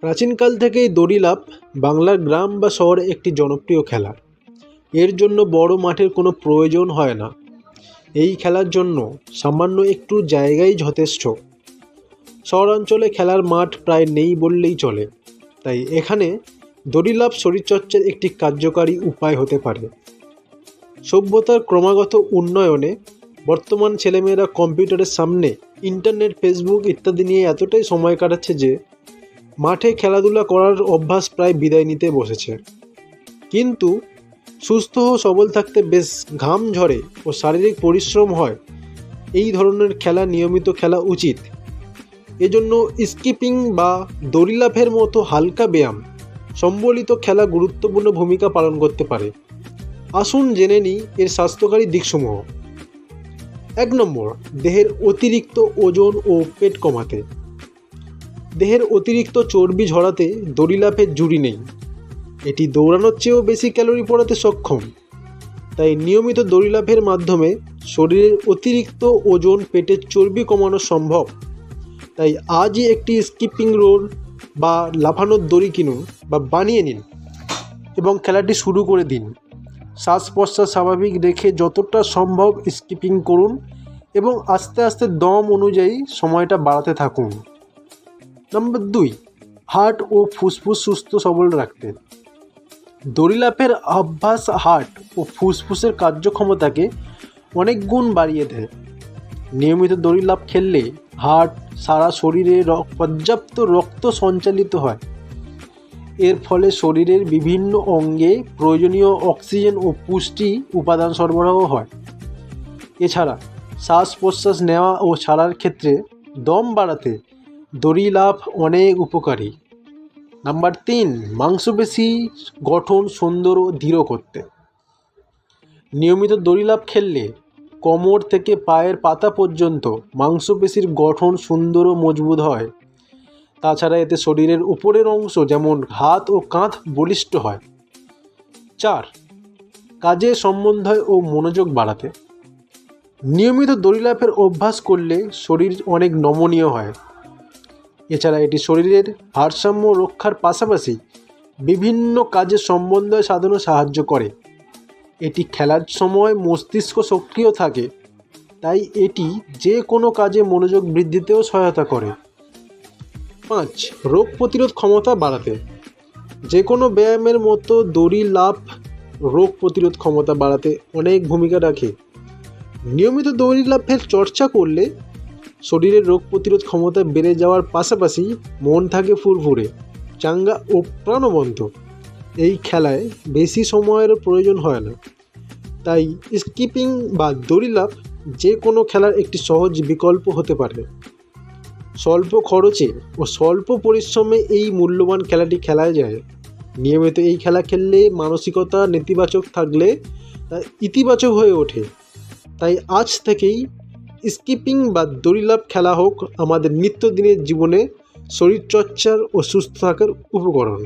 প্রাচীনকাল থেকেই দড়িলাফ বাংলার গ্রাম বা শহরে একটি জনপ্রিয় খেলা। এর জন্য বড় মাঠের কোনো প্রয়োজন হয় না। এই খেলার জন্য সামান্য একটু জায়গাই যথেষ্ট। শহরাঞ্চলে খেলার মাঠ প্রায় নেই বললেই চলে। তাই এখানে দড়িলাফ শরীরচর্চার একটি কার্যকারী উপায় হতে পারে। সভ্যতার ক্রমাগত উন্নয়নে বর্তমান ছেলেমেয়েরা কম্পিউটারের সামনে ইন্টারনেট, ফেসবুক ইত্যাদি নিয়ে এতটাই সময় কাটাচ্ছে যে মাঠে খেলাধুলা করার অভ্যাস প্রায় বিদায় নিতে বসেছে। কিন্তু সুস্থ ও সবল থাকতে বেশ ঘাম ঝরে ও শারীরিক পরিশ্রম হয়। এই ধরনের খেলা নিয়মিত খেলা উচিত। এজন্য স্কিপিং বা দড়িলাফের মতো হালকা ব্যায়াম সম্বলিত খেলা গুরুত্বপূর্ণ ভূমিকা পালন করতে পারে। আসুন জেনে নিই এর স্বাস্থ্যকারী দিকসমূহ। এক নম্বর, দেহের অতিরিক্ত ওজন ও পেট কমাতে। দেহের অতিরিক্ত চর্বি ঝরাতে দড়িলাফের জুড়ি নেই। এটি দৌড়ানোর চেয়েও বেশি ক্যালোরি পড়াতে সক্ষম। তাই নিয়মিত দড়িলাফের মাধ্যমে শরীরের অতিরিক্ত ওজন, পেটের চর্বি কমানো সম্ভব। তাই আজই একটি স্কিপিং রোল বা লাফানোর দড়ি কিনুন বা বানিয়ে নিন এবং খেলাটি শুরু করে দিন। শ্বাস প্রশ্বাস স্বাভাবিক রেখে যতটা সম্ভব স্কিপিং করুন এবং আস্তে আস্তে দম অনুযায়ী সময়টা বাড়াতে থাকুন। নম্বর দুই হার্ট ও ফুসফুস সুস্থ সবল রাখতে। দড়িলাফের অভ্যাস হার্ট ও ফুসফুসের কার্যক্ষমতাকে অনেক গুণ বাড়িয়ে দেয়। নিয়মিত দড়িলাফ খেললে হার্ট সারা শরীরে পর্যাপ্ত রক্ত সঞ্চালিত হয়। এর ফলে শরীরের বিভিন্ন অঙ্গে প্রয়োজনীয় অক্সিজেন ও পুষ্টি উপাদান সরবরাহ হয়। এছাড়া শ্বাস প্রশ্বাস নেওয়া ও ছাড়ার ক্ষেত্রে দম বাড়াতে দড়ি লাফ অনেক উপকারী। নাম্বার তিন, মাংসপেশি গঠন সুন্দর ও দৃঢ় করতে। নিয়মিত দড়িলাফ খেললে কোমর থেকে পায়ের পাতা পর্যন্ত মাংসপেশির গঠন সুন্দর ও মজবুত হয়। তাছাড়া এতে শরীরের উপরের অংশ যেমন হাত ও কাঁধ বলিষ্ঠ হয়। চার, কাজে সম্বন্ধয় ও মনোযোগ বাড়াতে। নিয়মিত দড়িলাফের অভ্যাস করলে শরীর অনেক নমনীয় হয়। এছাড়া এটি শরীরের ভারসাম্য রক্ষার পাশাপাশি বিভিন্ন কাজে সমন্বয় সাধনে সাহায্য করে। এটি খেলার সময় মস্তিষ্ক সক্রিয় থাকে, তাই এটি যে কোনো কাজে মনোযোগ বৃদ্ধিতেও সহায়তা করে। পাঁচ, রোগ প্রতিরোধ ক্ষমতা বাড়াতে। যে কোনো ব্যায়ামের মতো দড়ি, লাফ রোগ প্রতিরোধ ক্ষমতা বাড়াতে অনেক ভূমিকা রাখে। নিয়মিত দড়ি লাভের চর্চা করলে শরীরের রোগ প্রতিরোধ ক্ষমতা বেড়ে যাওয়ার পাশাপাশি মন থাকে ফুরফুরে, চাঙ্গা ও প্রাণবন্ত। এই খেলায় বেশি সময়ের প্রয়োজন হয় না। তাই স্কিপিং বা দড়িলাফ যে কোনো খেলার একটি সহজ বিকল্প হতে পারে। স্বল্প খরচে ও স্বল্প পরিশ্রমে এই মূল্যবান খেলাটি খেলা যায়। নিয়মিত এই খেলা খেললে মানসিকতা নেতিবাচক থাকলে তা ইতিবাচক হয়ে ওঠে। তাই আজ থেকেই স্কিপিং বা দড়িলাভ খেলা হোক আমাদের নিত্যদিনের জীবনে শরীরচর্চার ও সুস্থ থাকার উপকরণ।